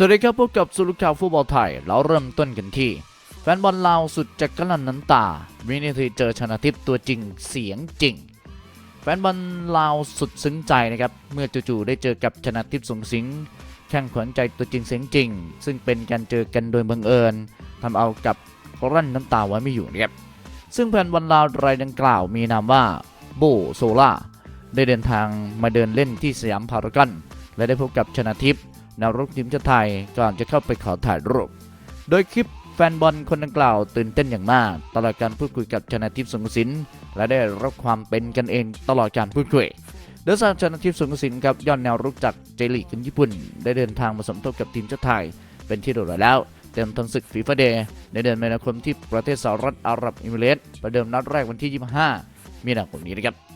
สวัสดีครับพบกับสุลุข่าวฟุตบอลไทย เราเริ่มต้นกันที่ แฟนบอลลาวสุดจะกลั้นน้ำตาวินาทีเจอชนะทิพย์ตัวจริงเสียงจริง แฟนบอลลาวสุดซึ้งใจนะครับ เมื่อจู่ๆได้เจอกับชนะทิพย์สงสิงห์แข่งขวัญใจตัวจริงเสียงจริง ซึ่งเป็นการเจอกันโดยบังเอิญทำเอากับกลั้นน้ำตาไว้ไม่อยู่นะครับซึ่งแฟนบอลลาวรายดังกล่าวมีนามว่าโบโซล่าได้เดินทางมาเดินเล่นที่สยามพารากอนและได้พบกับชนะทิพย์ แนวรุกทีมชาติไทยก่อนจะเข้าไปขอถ่ายรูป โดยคลิปแฟนบอลคนดังกล่าวตื่นเต้นอย่างมาก ตลอดการพูดคุยกับชนะทิพย์สงกระสินและได้รับความเป็นกันเองตลอดการพูดคุยโดยสาวชนะทิพย์สงกระสินครับย้อนแนวรุกจากเจลีกของญี่ปุ่น ได้เดินทางมาสมทบกับทีมชาติไทย เป็นที่เรียบร้อยแล้วเต็มทันศึกฟีฟ่าเดย์ในเดือนมีนาคมที่ประเทศสหรัฐอาหรับเอมิเรตส์ประเดิมนัดแรกวันที่ 25 มีนาคมนี้นะครับ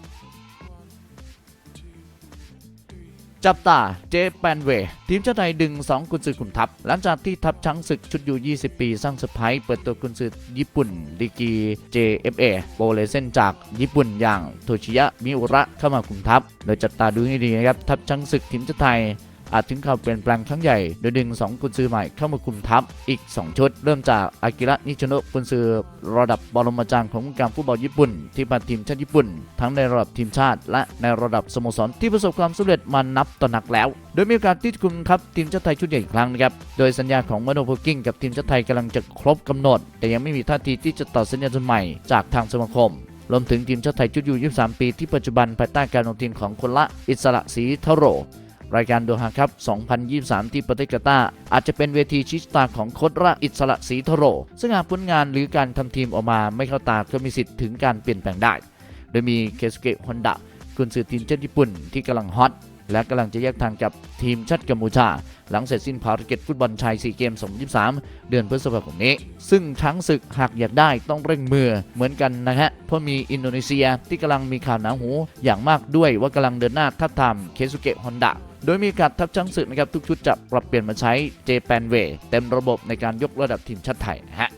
จับตาเจแปนเวทีมชาติไทยดึง 2 กุนซือขุนทัพ หลังจากที่ทัพช้างศึกชุดอยู่ 20 ปี สร้างเซอร์ไพรส์เปิดตัวกุนซือญี่ปุ่นดีกี JFA โปเลเซนจากญี่ปุ่นอย่างโทชิยะมิอุระเข้ามาขุมทัพ โดยจับตาดูให้ดีนะครับ ทัพช้างศึกทีมชาติไทย อาจถึงข่าวเปลี่ยนแปลงครั้งใหญ่ โดยดึง 2 กุนซือใหม่เข้ามาคุมทัพอีก 2 ชุด เริ่มจากอากิระนิชโนะกุนซือระดับบรมอาจารย์ของวงการฟุตบอลญี่ปุ่น ที่มาทีมชาติญี่ปุ่น ทั้งในระดับทีมชาติ และในระดับสโมสรที่ประสบความสำเร็จมานับต่อนักแล้ว โดยมีโอกาสที่คุมทัพทีมชาติไทยชุดใหญ่อีกครั้งนะครับโดยสัญญาของมโนโพกิ้งกับทีมชาติไทยกำลังจะครบกำหนด แต่ยังไม่มีท่าทีที่จะต่อสัญญาจนใหม่จากทางสมาคมรวมถึงทีมชาติไทยชุดอยู23 ปีที่ปัจจุบันภายใต้การลงทีมของคนละอิสระศรีทโร รายการโดฮาครับ 2023 ที่ประเทศกาตาอาจจะเป็นเวทีชิชตาของโค้ชระอิสระศรีทโร ซึ่งหากผลงานหรือการทำทีมออกมาไม่เข้าตาก็มีสิทธิ์ถึงการเปลี่ยนแปลงได้ โดยมีเคสุเกะฮอนดะกุนซือทีมชาติญี่ปุ่นที่กำลังฮอตและกำลังจะแยกทางกับทีมชาติกัมพูชา หลังเสร็จสิ้นภารกิจฟุตบอลชายซีเกม 2023 เดือนพฤษภาคมนี้ ซึ่งช้างศึกหากอยากได้ต้องเร่งมือเหมือนกันนะฮะ เพราะมีอินโดนีเซียที่กำลังมีข่าวหนาหู อย่างมากด้วยว่ากำลังเดินหน้าทับทามเคสุเกะฮอนดะ โดยมีการทับช้างศึกนะครับทุกชุดจะปรับเปลี่ยนมาใช้เจแปนเวเต็มระบบในการยกระดับทีมชาติไทยนะฮะ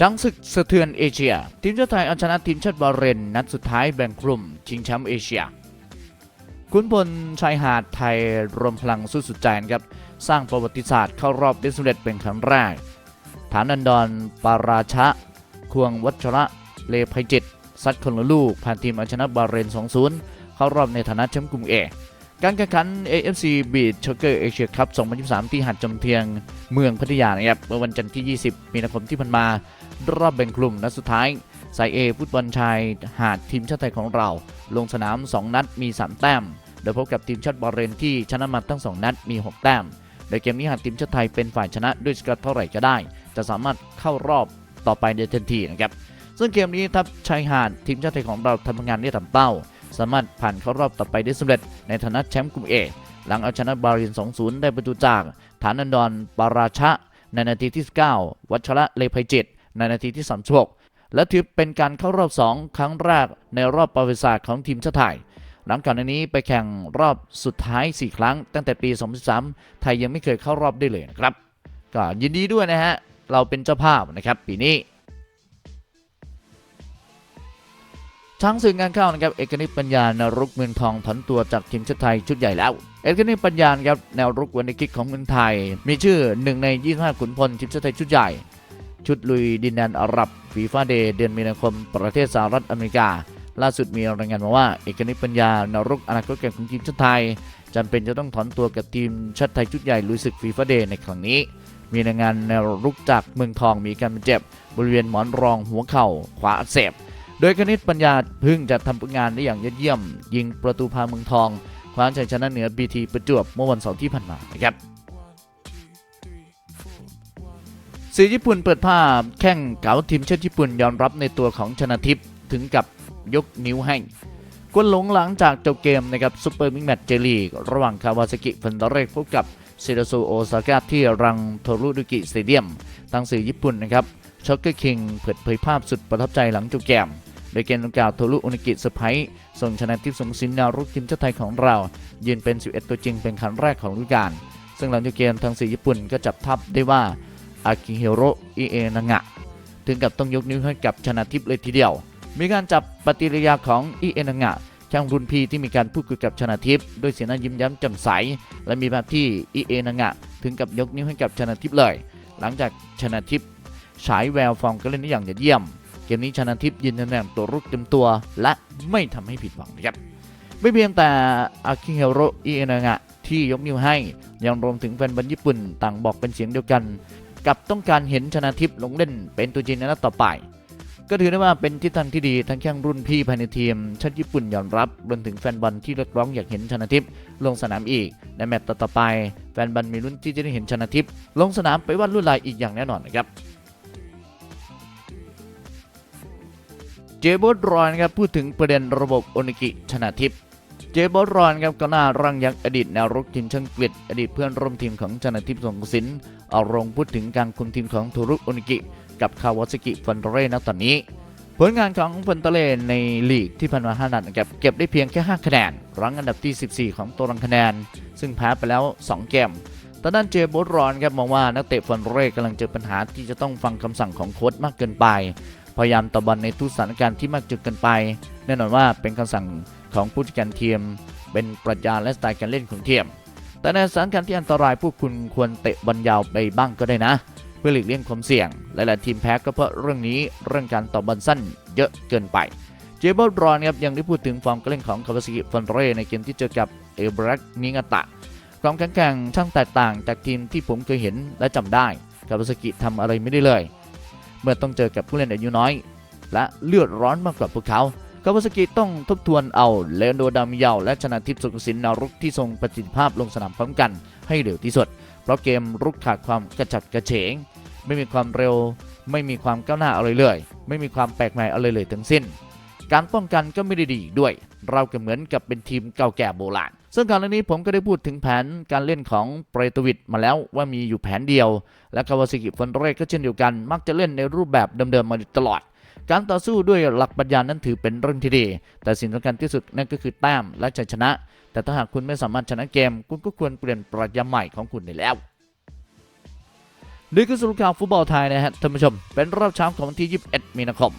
จังศึกสะเทือนเอเชีย ทีมชาติไทยเอาชนะทีมชาติบาเรนนัดสุดท้ายแบ่งกลุ่ม ชิงแชมป์เอเชีย คุณพลชายหาดไทยรวมพลังสู้สุดใจนะครับ สร้างประวัติศาสตร์เข้ารอบได้สำเร็จเป็นครั้งแรก ฐานันดรปาราชะ ควงวัชระ เลภัยจิต ซัดคนละลูกผ่านทีมเอาชนะบาเรน 2-0 เข้ารอบในฐานะแชมป์กลุ่มเอการแข่งขัน AFC Beach Soccer Asia Cup 2023 ที่หาดจอมเทียงเมืองพัทยานะครับเมื่อวันจันทร์ที่ 20 มีนาคมที่ผ่านมา รอบแบ่งกลุ่มนัดสุดท้ายสายเอฟุตบอลชายหาดทีมชาติไทยของเรา ลงสนาม 2 นัดมี 3 แต้ม โดยพบกับทีมชาติบาเรนที่ชนะมาทั้ง 2 นัดมี 6 แต้ม โดยเกมนี้หากทีมชาติไทยเป็นฝ่ายชนะด้วยสกอร์เท่าไหร่ก็ได้ จะสามารถเข้ารอบต่อไปในทันทีนะครับ ซึ่งเกมนี้ทัพชายหาดทีมชาติไทยของเราทำงานได้ตามเป้า สามารถผ่านเข้ารอบต่อไปได้สำเร็จในฐานะแชมป์กลุ่มเอหลังเอาชนะบาห์เรน2-0 ได้ประตูจาก ฐานันดรปาราชะ ในนาทีที่ 19 วัชระเลภัยจิต ในนาทีที่ 36 และถือเป็นการเข้ารอบ 2 ครั้งแรกในรอบประวัติศาสตร์ของทีมชาติไทยหลังก่อนหน้านี้ไปแข่งรอบสุดท้าย 4 ครั้ง ตั้งแต่ปี 2013 ไทยยังไม่เคยเข้ารอบได้เลยนะครับ ก็ยินดีด้วยนะฮะ เราเป็นเจ้าภาพนะครับปีนี้ ช้างศึกานเข้านะครับเอกนิตปัญญานรุกเมืองทองถอนตัวจากทีมชาติไทยชุดใหญ่แล้ว เอกนิตปัญญาครับแนวรุกวันในกิกของเมืองไทย มีชื่อหนึ่งใน 25 ขุนพลทีมชาติไทยชุดใหญ่ ชุดลุยดินแดนอาหรับฟีฟ่าเดย์เดือนมีนาคมประเทศสหรัฐอเมริกา ล่าสุดมีรายงานมาว่า เอกนิตปัญญาแนวรุกอนาคตแก่ของทีมชาติไทยจำเป็นจะต้องถอนตัวกับทีมชาติไทยชุดใหญ่ลุยศึกฟีฟ่าเดย์ในครั้งนี้มีรายงานแนวรุกจากเมืองทองมีการเจ็บบริเวณหมอนรองหัวเข่าขวาอักเสบ ดยคณิตปัญญาพิ่งจะทำผลงานได้อย่างยอดเยี่ยม ยิงประตูพาเมืองทองคว้าชัยชนะเหนือบีทีประจวบเมื่อวันเสาร์ที่ผ่านมานะครับสื่อญี่ปุ่นเปิดภาพแข่งเก๋าทีมชาติญี่ปุ่นยอมรับในตัวของชนะทิพย์ถึงกับยกนิ้วให้กวนหลงหลังจากจบเกมนะครับซูเปอร์มิกแมตช์เจลีกระหว่างคาวาซากิฟันดเรกพบกับเซโดโซโอซาก้าที่รังโทรุดุกิสเตเดียมทางสื่อญี่ปุ่นนะครับช็อกเกอร์คิงเปิดเผยภาพสุดประทับใจหลังจบเกม โดยเกมดังกล่าวโทรุอุนิกิเซอร์ไพรส่งชนะทิพย์สงสินแนวรุกทีมชาติไทยของเรา ยืนเป็น 11 ตัวจริงเป็นครั้งแรกของฤดูกาลซึ่งหลังจากเกมทางสื่อญี่ปุ่นก็จับทับได้ว่าอากิเฮโร่อิเอนางะถึงกับต้องยกนิ้วให้กับชนะทิพย์เลยทีเดียว มีการจับปฏิกิริยาของอิเอนางะช่างรุ่นพี่ที่มีการพูดคุยกับชนะทิพย์ด้วยสีหน้ายิ้มย้มแจ่มใส และมีภาพที่อีเอนางะถึงกับยกนิ้วให้กับชนะทิพย์เลย หลังจากชนะทิพย์ฉายแววฟอร์มการเล่นได้อย่างยอดเยี่ยม เกมนี้ชนะทิพย์ยืนตำแหน่งตัวรุกเต็มตัว และไม่ทำให้ผิดหวังนะครับไม่เพียงแต่อากิเฮโรอิเอนางะที่ยกนิ้วให้ ยังรวมถึงแฟนบอลญี่ปุ่นต่างบอกเป็นเสียงเดียวกัน กับต้องการเห็นชนะทิพย์ลงเล่นเป็นตัวจริงในนัดต่อไป ก็ถือได้ว่าเป็นทิศทางที่ดีทั้งแข้งรุ่นพี่ภายในทีมชาติญี่ปุ่นยอมรับรวมถึงแฟนบอลที่เรียกร้องอยากเห็นชนะทิพย์ลงสนามอีก ในแมตต์ต่อไป แฟนบอลมีรุ่นที่จะได้เห็นชนะทิพย์ลงสนามไปวัดลวดลายอีกอย่างแน่นอนนะครับ เจบอรอนครับพูดถึงประเด็นระบบโอนิกิชนะทิพย์เจบอรอนครับก็น่ารังยักษ์อดีตแนวรุกทีมช่างกฤษอดีตเพื่อนร่วมทีมของชนะทิพย์สงสินเอาลงพูดถึงการคุมทีมของทูรุโอนิกิ กับคาวาซากิฟันเตเร่ณตอนนี้ ผลงานของฟันเตเร่ในลีกที่ผ่านมา5นัดนะครับเก็บได้เพียงแค่ 5 คะแนนรั้งอันดับที่ 14 ของตารางคะแนน ซึ่งแพ้ไปแล้ว 2 เกมแตอนนั้นเจโบสรอนครับมองว่านักเตะฟันเตเร่กำลังเจอปัญหาที่จะต้องฟังคำสั่งของโค้ชมากเกินไป พยายามต่อบอลในทุกสถานการณ์ที่มากจนเกินไป แน่นอนว่าเป็นคำสั่งของผู้จัดการทีม เป็นปรัชญาและสไตล์การเล่นของทีม แต่ในสถานการณ์ที่อันตรายพวกคุณควรเตะบอลยาวไปบ้างก็ได้นะ เพื่อหลีกเลี่ยงความเสี่ยง หลายๆทีมแพ้ก็เพราะเรื่องนี้เรื่องการต่อบอลสั้นเยอะเกินไปเจเบิลรอนครับยังได้พูดถึงฟอร์มการเล่นของคาวาซากิฟันเร่ในเกมที่เจอกับเอเบรักนิงาตะความแข็งแกร่งช่างแตกต่างจากทีมที่ผมเคยเห็นและจำได้คาวาซากิทำอะไรไม่ได้เลย เมื่อต้องเจอกับผู้เล่นอายุน้อย และเลือดร้อนมากกว่าพวกเขาคาวาซากิต้องทบทวนเอาเลโอนโดดามิยาวและชนะทิพย์สุขสินนารุกที่ทรงประสิทธิภาพลงสนามพร้อมกันให้เร็วที่สุด เพราะเกมรุกขาดความกระฉับกระเฉง ไม่มีความเร็ว ไม่มีความก้าวหน้าอะไรเลย ไม่มีความแปลกใหม่อะไรเลยทั้งสิ้น การป้องกันก็ไม่ได้ดีด้วย เราก็เหมือนกับเป็นทีมเก่าแก่โบราณ ซึ่งก่อนหน้านี้ผมก็ได้พูดถึงแผนการเล่นของเปรตวิดมาแล้วว่ามีอยู่แผนเดียว และคาวาซากิฟันเร่ก็เช่นเดียวกัน มักจะเล่นในรูปแบบเดิมๆมาตลอดการต่อสู้ด้วยหลักปัญญานั้นถือเป็นเรื่องที่ดี แต่สิ่งสำคัญที่สุดนั่นก็คือแต้มและชัยชนะ แต่ถ้าหากคุณไม่สามารถชนะเกม คุณก็ควรเปลี่ยนปรัชญาใหม่ของคุณได้แล้วนี่คือสรุปข่าวฟุตบอลไทยนะฮะท่านผู้ชม เป็นรอบเช้าของวันที่ 21 มีนาคม